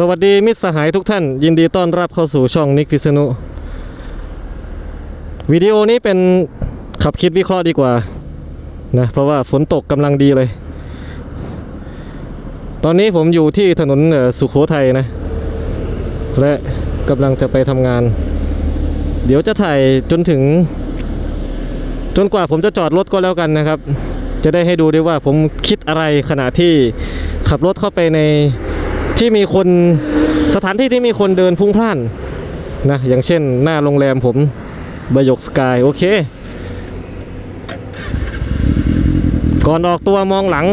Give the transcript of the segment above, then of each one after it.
สวัสดีมิตรสหายทุกท่าน ยินดีต้อนรับเข้าสู่ช่องนิกพิษณุวิดีโอนี้เป็นขับคิดวิเคราะห์ดีกว่านะเพราะว่าฝนตกกำลังดีเลย ตอนนี้ผมอยู่ที่ถนนสุขโขทัยนะ และกำลังจะไปทำงาน เดี๋ยวจะถ่ายจนถึง จนกว่าผมจะจอดรถก็แล้วกันนะครับ จะได้ให้ดูด้วยว่าผมคิดอะไรขณะที่ขับรถเข้าไปใน ที่มีคนสถานที่ที่มีคนเดินพุ่งพล่านนะอย่างเช่นหน้าโรงแรมผมบยกสกายโอเค ก่อนออกตัวมองหลัง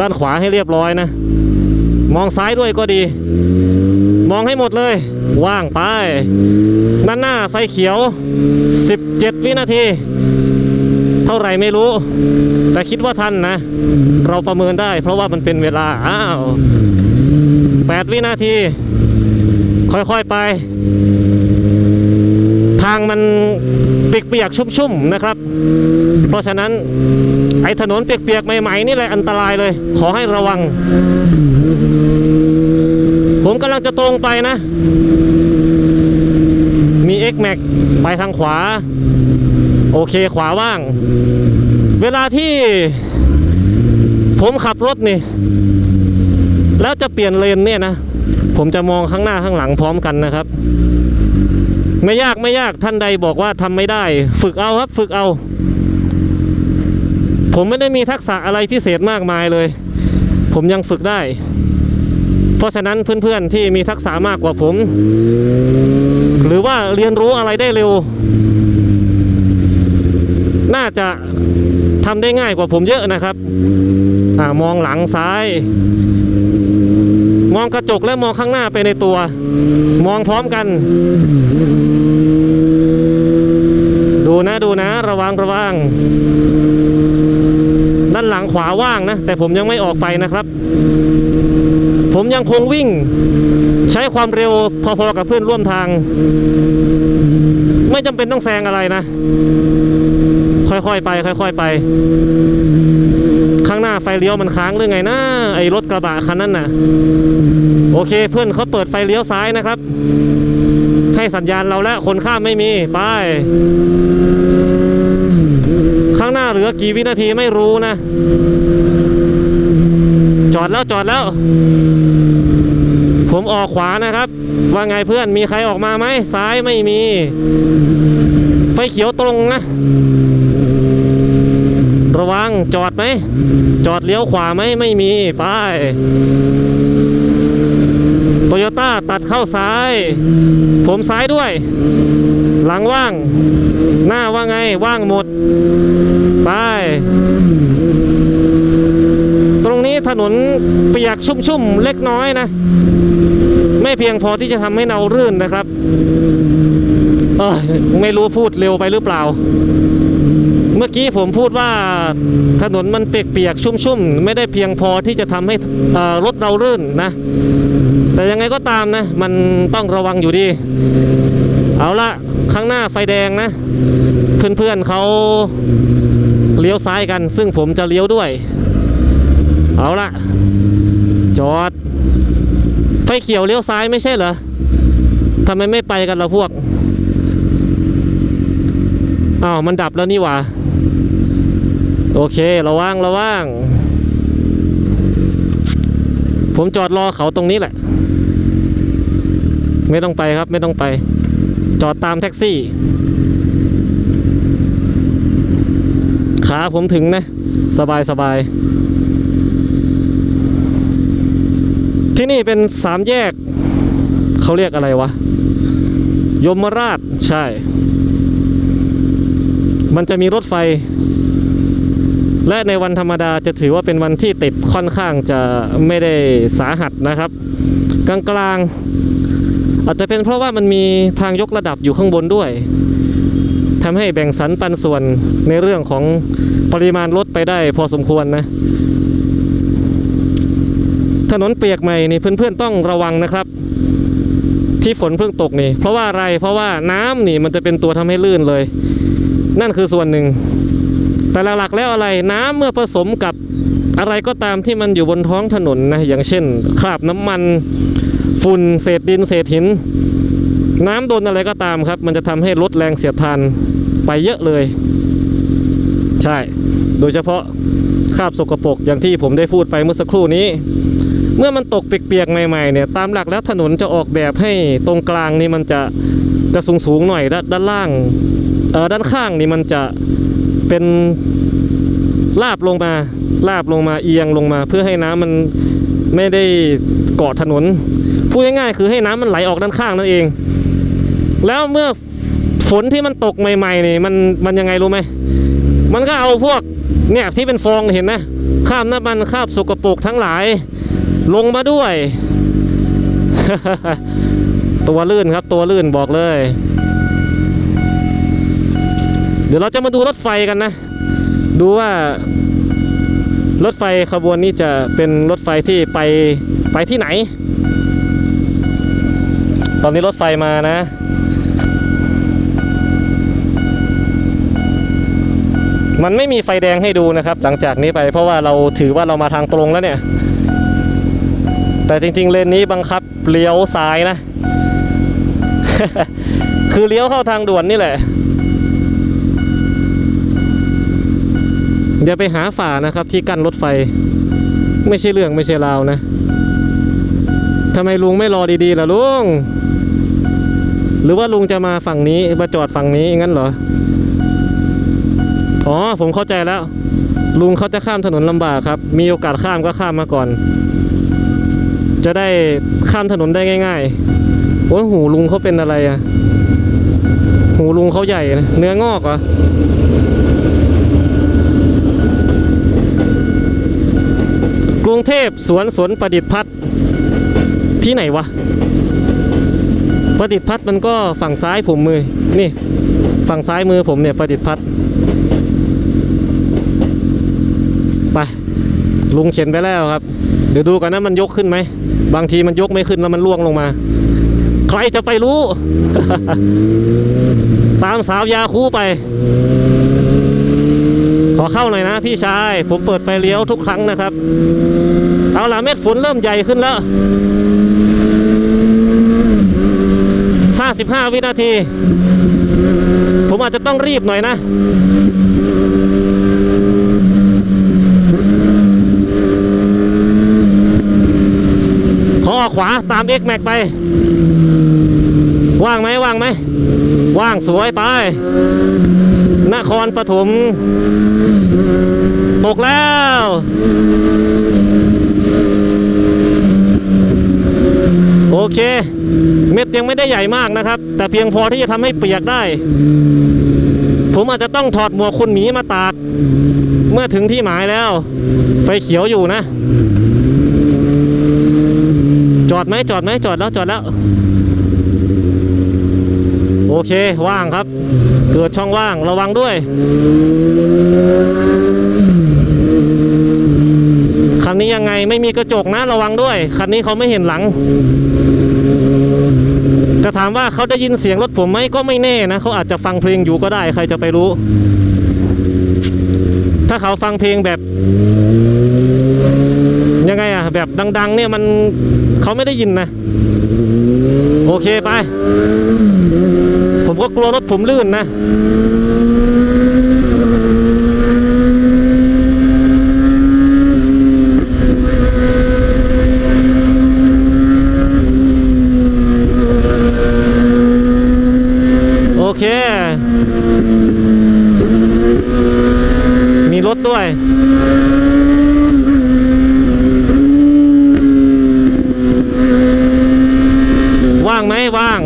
ด้านขวาให้เรียบร้อยนะ มองซ้ายด้วยก็ดี มองให้หมดเลย ว่างไปด้านหน้าไฟเขียว 17 วินาที เท่าไหร่ไม่รู้ แต่คิดว่าทันนะ เราประเมินได้ เพราะว่ามันเป็นเวลา อ้าว8วินาที ค่อยๆไป ทางมันเปียกๆชุ่มๆนะครับ เพราะฉะนั้นไอ้ถนนเปียกๆใหม่ๆนี่แหละอันตรายเลย ขอให้ระวัง ผมกำลังจะตรงไปนะ มี X Max ไปทางขวา โอเคขวาว่าง เวลาที่ผมขับรถนี่ แล้วจะเปลี่ยนเลนเนี่ยนะ ผมจะมองข้างหน้าข้างหลังพร้อมกันนะครับ ไม่ยากไม่ยากท่านใดบอกว่าทำไม่ได้ ฝึกเอาครับฝึกเอา ผมไม่ได้มีทักษะอะไรพิเศษมากมายเลย ผมยังฝึกได้ ราะฉะนั้นเพื่อนๆที่มีทักษะมากกว่าผม หรือว่าเรียนรู้อะไรได้เร็ว น่าจะทำได้ง่ายกว่าผมเยอะนะครับอมองหลังซ้าย มองกระจกและมองข้างหน้าไปในตัว มองพร้อมกัน ดูนะดูนะ ระวังระวังด้านหลังขวาว่างนะ แต่ผมยังไม่ออกไปนะครับ ผมยังคงวิ่ง ใช้ความเร็วพอๆกับเพื่อนร่วมทาง ไม่จำเป็นต้องแซงอะไรนะ ค่อยๆไป ค่อยๆไป ข้างหน้าไฟเลี้ยวมันค้างหรือไงนะไอ้รถกระบะคันนั้นน่ะ โอเคเพื่อนเขาเปิดไฟเลี้ยวซ้ายนะครับ ให้สัญญาณเราแล้วคนข้ามไม่มีไปข้างหน้าเหลือกี่วินาทีไม่รู้นะ ดแล้วจอดแล้ว ผมออกขวานะครับ ว่าไงเพื่อนมีใครออกมาไหมซ้ายไม่มี ไฟเขียวตรงนะ ระวังจอดไหม จอดเลี้ยวขวาไหมไม่มีไปโตโยต้าตัดเข้าซ้าย ผมซ้ายด้วย หลังว่าง หน้าว่าไงว่างหมด ไป ถนนเปียกชุ่มๆเล็กน้อยนะ ไม่เพียงพอที่จะทำให้เรารื่นนะครับไม่รู้พูดเร็วไปหรือเปล่า เมื่อกี้ผมพูดว่าถนนมันเปียกๆชุ่มๆ ไม่ได้เพียงพอที่จะทำให้รถเรารื่นนะ แต่ยังไงก็ตามนะ มันต้องระวังอยู่ดี เอาละข้างหน้าไฟแดงนะ เพื่อนๆเขาเลี้ยวซ้ายกัน ซึ่งผมจะเลี้ยวด้วย เอาละจอด ไฟเขียวเลี้ยวซ้ายไม่ใช่เหรอทำไมไม่ไปกันเราพวกอ้าวมันดับแล้วนี่หว่าโอเคระวังระวังผมจอดรอเขาตรงนี้แหละ ไม่ต้องไปครับไม่ต้องไป จอดตามแท็กซี่ ขาผมถึงนะ สบายสบาย ที่นี่เป็นสามแยก เขาเรียกอะไรวะ ยมราชใช่ มันจะมีรถไฟ และในวันธรรมดาจะถือว่าเป็นวันที่ติดค่อนข้างจะไม่ได้สาหัสนะครับ กลางๆ อาจจะเป็นเพราะว่ามันมีทางยกระดับอยู่ข้างบนด้วยทำให้แบ่งสรรปันส่วนในเรื่องของปริมาณรถไปได้พอสมควรนะ ถนนเปียกใหม่นี่เพื่อนๆต้องระวังนะครับ ที่ฝนเพิ่งตกนี่ เพราะว่าอะไรเพราะว่าน้ำนี่มันจะเป็นตัวทำให้ลื่นเลย นั่นคือส่วนหนึ่ง แต่หลักๆแล้วอะไรน้ำเมื่อผสมกับอะไรก็ตามที่มันอยู่บนท้องถนนนะอย่างเช่น คราบน้ำมันฝุ่นเศษดินเศษหิน น้ำโดนอะไรก็ตามครับ มันจะทำให้ลดแรงเสียดทานไปเยอะเลย ใช่ โดยเฉพาะคราบสกปรกอย่างที่ผมได้พูดไปเมื่อสักครู่นี้ เมื่อมันตกเปียกๆใหม่ ๆเนี่ยตามหลักแล้วถนนจะออกแบบให้ตรงกลางนี่มันจะจะสูงๆหน่อยด้านด้านล่างเออด้านข้างนี่มันจะเป็นลาบลงมาลาบลงมาเอียงลงมา เพื่อให้น้ำมันไม่ได้เกาะถนนพูดง่ายๆคือให้น้ำมันไหลออกด้านข้างนั่นเอง แล้วเมื่อฝนที่มันตกใหม่ๆนี่มันมันยังไงรู้ไหมมันก็เอาพวกเนี่ยที่เป็นฟองเห็นนะข้ามน้ำมันคราบสกปรกทั้งหลาย ลงมาด้วย ตัวลื่นครับตัวลื่นบอกเลย เดี๋ยวเราจะมาดูรถไฟกันนะ ดูว่ารถไฟขบวนนี้จะเป็นรถไฟที่ไปไปที่ไหน ตอนนี้รถไฟมานะมันไม่มีไฟแดงให้ดูนะครับ หลังจากนี้ไปเพราะว่าเราถือว่าเรามาทางตรงแล้วเนี่ย แต่จริง ๆ เลนนี้บังคับเลี้ยวซ้ายนะ คือเลี้ยวเข้าทางด่วนนี่แหละอย่าไปหาฝ่านะครับที่กั้นรถไฟ ไม่ใช่เรื่องไม่ใช่ราวนะทำไมลุงไม่รอดีๆล่ะลุง หรือว่าลุงจะมาฝั่งนี้มาจอดฝั่งนี้งั้นเหรอ อ๋อผมเข้าใจแล้ว ลุงเขาจะข้ามถนนลำบากครับ มีโอกาสข้ามก็ข้ามมาก่อน จะได้ข้ามถนนได้ง่ายๆโอ้ยหูลุงเขาเป็นอะไรอะหูลุงเขาใหญ่นะเนื้องอกเหรอกรุงเทพสวนสวนประดิษฐ์พัฒน์ที่ไหนวะ ประดิษฐ์พัฒน์มันก็ฝั่งซ้ายผมมือ นี่ ฝั่งซ้ายมือผมเนี่ยประดิษฐ์พัฒน์ไป ลุงเขียนไปแล้วครับ เดี๋ยวดูกันนะมันยกขึ้นไหม บางทีมันยกไม่ขึ้นแล้วมันล่วงลงมา ใครจะไปรู้ ตามสาวยาคูไป ขอเข้าหน่อยนะพี่ชาย ผมเปิดไฟเลี้ยวทุกครั้งนะครับ เอาละเม็ดฝนเริ่มใหญ่ขึ้นแล้ว55วินาที ผมอาจจะต้องรีบหน่อยนะ ขอออกขวาตาม X Max ไป ว่างไหมว่างไหม ว่างสวยไป นครปฐมตกแล้วโอเค เม็ดยังไม่ได้ใหญ่มากนะครับ แต่เพียงพอที่จะทำให้เปียกได้ ผมอาจจะต้องถอดหมวกคุณหมีมาตาก เมื่อถึงที่หมายแล้ว ไฟเขียวอยู่นะ จอดไหมจอดไหมจอดแล้วจอดแล้ว โอเคว่างครับ เกิดช่องว่างระวังด้วย คันนี้ยังไงไม่มีกระจกนะระวังด้วย คันนี้เขาไม่เห็นหลังแต่ถามว่าเขาได้ยินเสียงรถผมไหมก็ไม่แน่นะเขาอาจจะฟังเพลงอยู่ก็ได้ใครจะไปรู้ ถ้าเขาฟังเพลงแบบ งไงอะแบบดัง ๆ เนี่ยมันเขาไม่ได้ยินนะ โอเคไป ผมก็กลัวรถผมลื่นนะ โอเค มีรถด้วย ว่างไหมว่าง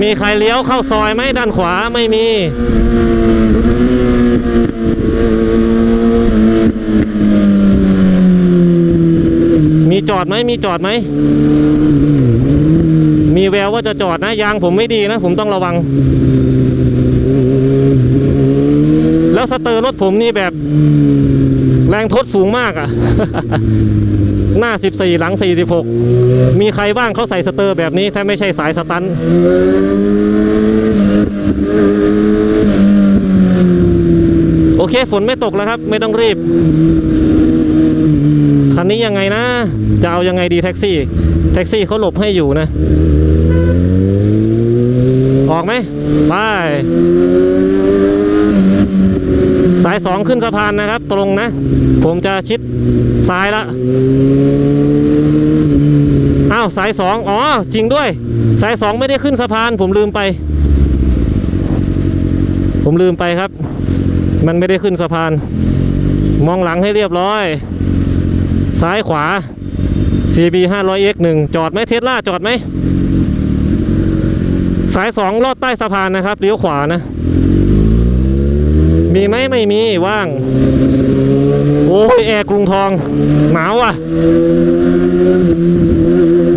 มี ใครเลี้ยวเข้าซอยไหมด้านขวาไม่มี มีจอดไหมมีจอดไหม มีแววว่าจะจอดนะ ยางผมไม่ดีนะ ผมต้องระวัง แล้วสเตอร์รถผมนี่แบบ แรงทดสูงมากอะ่ะ หน้า 14 หลัง 46 มีใครบ้างเขาใส่สเตอร์แบบนี้ ถ้าไม่ใช่สายสตันโอเค ฝนไม่ตกแล้วครับ ไม่ต้องรีบ คันนี้ยังไงนะ จะเอายังไงดีแท็กซี่ แท็กซี่เขาหลบให้อยู่นะ ออกไหมไป สายสองขึ้นสะพานนะครับ ตรงนะ ผมจะชิดซ้ายละอ้าวสายสองอ๋อ จริงด้วย สายสองไม่ได้ขึ้นสะพาน ผมลืมไป ผมลืมไปครับ มันไม่ได้ขึ้นสะพาน มองหลังให้เรียบร้อย ซ้ายขวา CB 500X 1จอดไหมเทสลาจอดไหมสายสองลอดใต้สะพานนะครับเลี้ยวขวานะ มีไหมไม่มีว่าง โอ้ยแอร์กรุงทอง หนาวอะ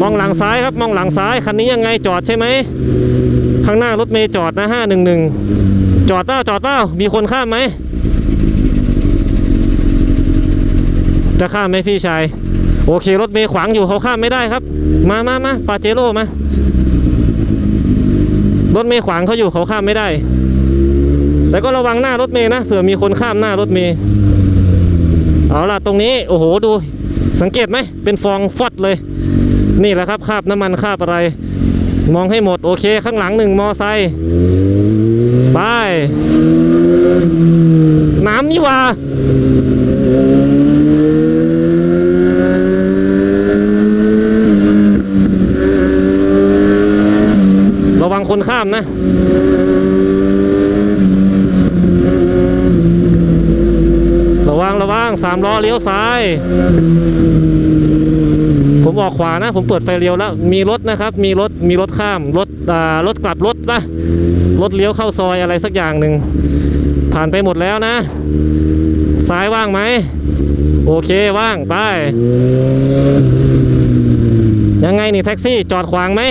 มองหลังซ้ายครับมองหลังซ้ายคันนี้ยังไงจอดใช่ไหมข้างหน้ารถเมย์จอดนะห้าหนึ่งหนึ่งจอดเปล่าจอดเปล่ามีคนข้ามไหมจะข้ามไหมพี่ชายโอเค รถเมย์ขวางอยู่เขาข้ามไม่ได้ครับ มามามาปาเจโร่มารถเมย์ขวางเขาอยู่เขาข้ามไม่ได้ แต่ก็ระวังหน้ารถเมย์นะเผื่อมีคนข้ามหน้ารถเมย์เอาล่ะตรงนี้โอ้โหดู สังเกตไหมเป็นฟองฟอดเลย นี่แหละครับคราบน้ำมันคราบอะไร มองให้หมดโอเค ข้างหลังหนึ่งมอไซค์ไปน้ำนี่ว่าระวังคนข้ามนะ ระวังระวังสามล้อเลี้ยวซ้าย ผมออกขวานะ ผมเปิดไฟเลี้ยวแล้ว มีรถนะครับ มีรถ มีรถข้าม รถอ่ารถกลับรถปะรถเลี้ยวเข้าซอยอะไรสักอย่างหนึ่ง ผ่านไปหมดแล้วนะ ซ้ายว่างไหม โอเคว่างไป ยังไงนี่แท็กซี่จอดขวางไหม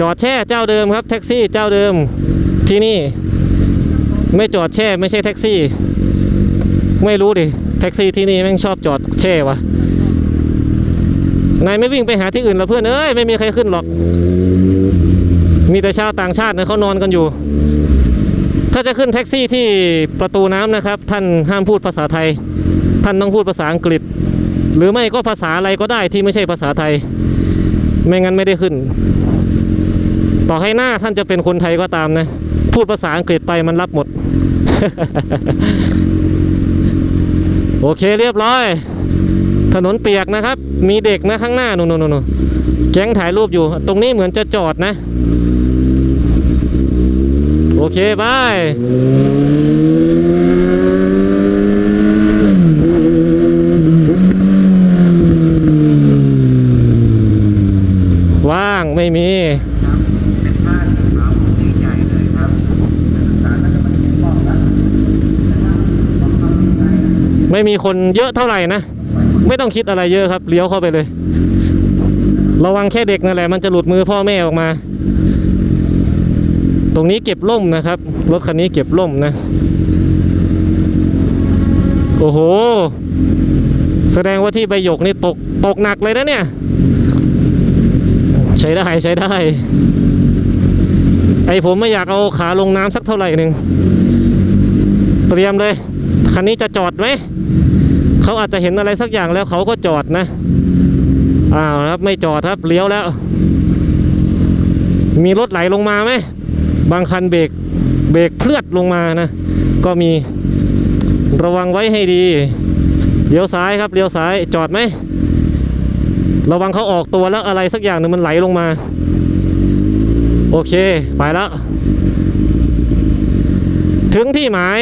จอดแช่เจ้าเดิมครับ แท็กซี่เจ้าเดิมที่นี่ ไม่จอดแช่ไม่ใช่แท็กซี่ ไม่รู้ดิ แท็กซี่ที่นี่แม่งชอบจอดแช่วะนายไม่วิ่งไปหาที่อื่นละเพื่อนเอ้ยไม่มีใครขึ้นหรอก มีแต่ชาวต่างชาตินะเขานอนกันอยู่ ถ้าจะขึ้นแท็กซี่ที่ประตูน้ำนะครับ ท่านห้ามพูดภาษาไทย ท่านต้องพูดภาษาอังกฤษ หรือไม่ก็ภาษาอะไรก็ได้ที่ไม่ใช่ภาษาไทย ไม่งั้นไม่ได้ขึ้น ต่อให้หน้าท่านจะเป็นคนไทยก็ตามนะ พูดภาษาอังกฤษไปมันรับหมด โอเคเรียบร้อย ถนนเปียกนะครับ มีเด็กนะข้างหน้านู่นนนแก๊งถ่ายรูปอยู่ ตรงนี้เหมือนจะจอดนะ โอเคบายว่างไม่มี เป็นผ้าสีขาวดีใจเลยครับสารก็จะมาเขียนบอกกัน ไม่มีคนเยอะเท่าไหร่นะ ไม่ต้องคิดอะไรเยอะครับ เลี้ยวเข้าไปเลย ระวังแค่เด็กนั่นแหละ มันจะหลุดมือพ่อแม่ออกมา ตรงนี้เก็บล่มนะครับ รถคันนี้เก็บล่มนะ โอ้โห แสดงว่าที่ใบหยกนี่ตกตกหนักเลยนะเนี่ย ใช้ได้ใช้ได้ ไอผมไม่อยากเอาขาลงน้ำสักเท่าไหร่หนึ่งเตรียมเลย คันนี้จะจอดไหมเขาอาจจะเห็นอะไรสักอย่างแล้วเขาก็จอดนะอ้าวครับไม่จอดครับเลี้ยวแล้ว มีรถไหลลงมาไหมบางคันเบรกเบรกเพลือดลงมานะ ก็มีระวังไว้ให้ดีเลี้ยวซ้ายครับเลี้ยวซ้ายจอดไหมระวังเขาออกตัวแล้วอะไรสักอย่างหนึ่งมันไหลลงมา โอเค ไปแล้ว ถึงที่หมาย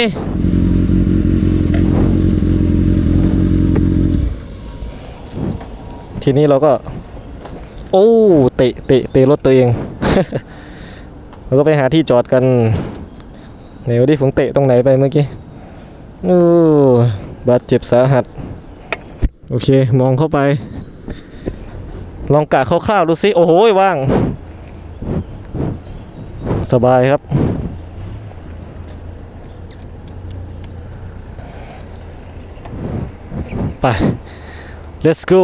ทีนี้เราก็ โอ้เตะเตะเตะรถตัวเองเราก็ไปหาที่จอดกันไหนวันนี้ผมเตะตรงไหนไปเมื่อกี้โอ้บาดเจ็บสาหัส โอเค มองเข้าไป ลองกะคร่าวๆดูสิ โอ้โหว่าง สบายครับ ไป let's go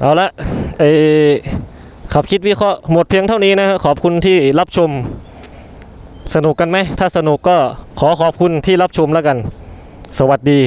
เอาละไอขับคิดวิเคราะห์หมดเพียงเท่านี้นะฮะขอบคุณที่รับชม สนุกกันไหม ถ้าสนุกก็ขอขอบคุณที่รับชมแล้วกัน สวัสดี